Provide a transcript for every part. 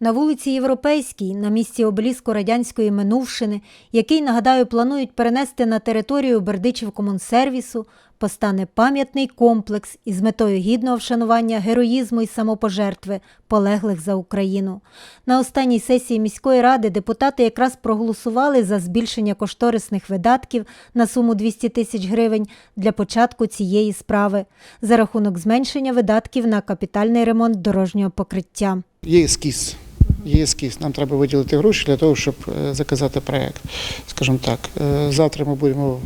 На вулиці Європейській, на місці обеліску радянської минувшини, який, нагадаю, планують перенести на територію Бердичівкомунсервісу, постане пам'ятний комплекс із метою гідного вшанування героїзму і самопожертви полеглих за Україну. На останній сесії міської ради депутати якраз проголосували за збільшення кошторисних видатків на суму 200 тисяч гривень для початку цієї справи за рахунок зменшення видатків на капітальний ремонт дорожнього покриття. Є ескіз. Є ескіз. Нам треба виділити гроші для того, щоб е, заказати проєкт. Скажімо так, е, завтра ми будемо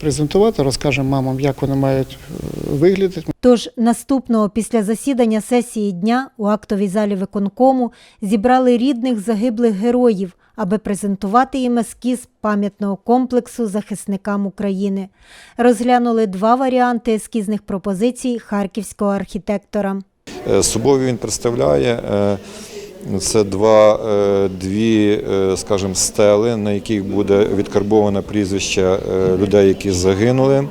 презентувати, розкажемо мамам, як вони мають е, виглядати. Тож наступного після засідання сесії дня у актовій залі виконкому зібрали рідних загиблих героїв, аби презентувати їм ескіз пам'ятного комплексу захисникам України. Розглянули два варіанти ескізних пропозицій харківського архітектора. Е, Собою він представляє е, це два, е, дві, е, скажімо, стели, на яких буде відкарбоване прізвище е, людей, які загинули.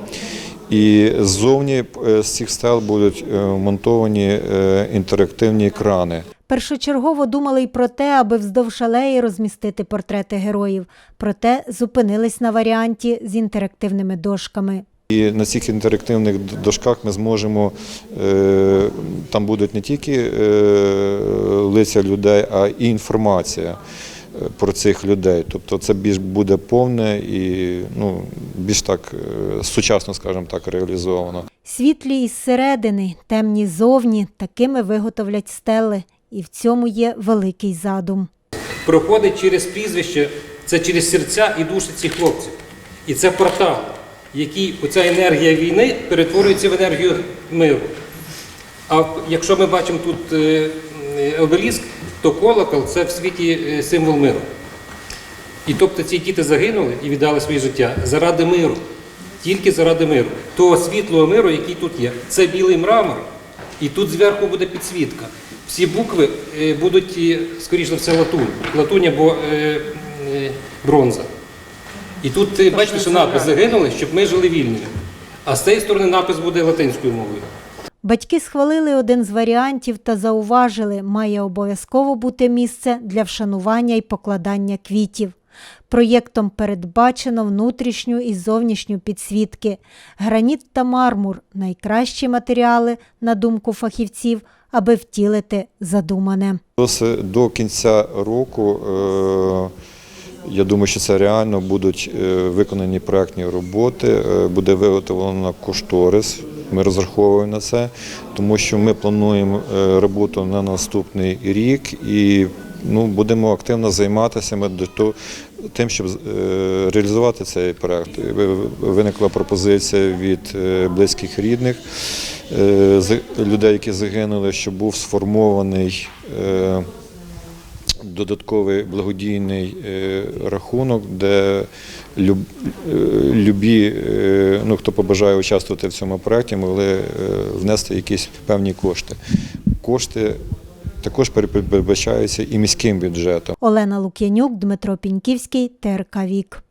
І ззовні з цих стел будуть монтовані інтерактивні екрани. Першочергово думали й про те, аби вздовж алеї розмістити портрети героїв, проте зупинились на варіанті з інтерактивними дошками. І на цих інтерактивних дошках ми зможемо, е, там будуть не тільки е, лиця людей, а і інформація е, про цих людей. Тобто це більш буде повне і ну, більш так сучасно, скажімо так, реалізовано. Світлі із середини, темні зовні, такими виготовлять стели, і в цьому є великий задум. проходить через прізвище, це через серця і душі цих хлопців. І це портал, який оця енергія війни перетворюється в енергію миру. А якщо ми бачимо тут е, е, обеліск, то колокол це в світі е, символ миру. І тобто ці діти загинули і віддали своє життя заради миру, тільки заради миру. Того світлого миру, який тут є. Це білий мрамор, і тут зверху буде підсвітка. Всі букви будуть, скоріш за все, латунь. Латунь або бронза. І тут е, бачите, що напис загинули, щоб ми жили вільними. А з цієї сторони напис буде латинською мовою. Батьки схвалили один з варіантів та зауважили, має обов'язково бути місце для вшанування і покладання квітів. Проєктом передбачено внутрішню і зовнішню підсвітки. Граніт та мармур найкращі матеріали, на думку фахівців, аби втілити задумане. До кінця року, е, я думаю, що це реально будуть е, виконані проектні роботи, е, буде виготовлено кошторис. Ми розраховуємо на це, тому що ми плануємо е, роботу на наступний рік і ну, будемо активно займатися ми до тим, щоб реалізувати цей проект. Виникла пропозиція від близьких рідних людей, які загинули, щоб був сформований додатковий благодійний е, рахунок, де е, любі, е, ну, хто побажає участвувати в цьому проєкті, могли внести якісь певні кошти. Кошти також передбачаються і міським бюджетом. Олена Лук'янюк, Дмитро Піньківський, ТРК Вік.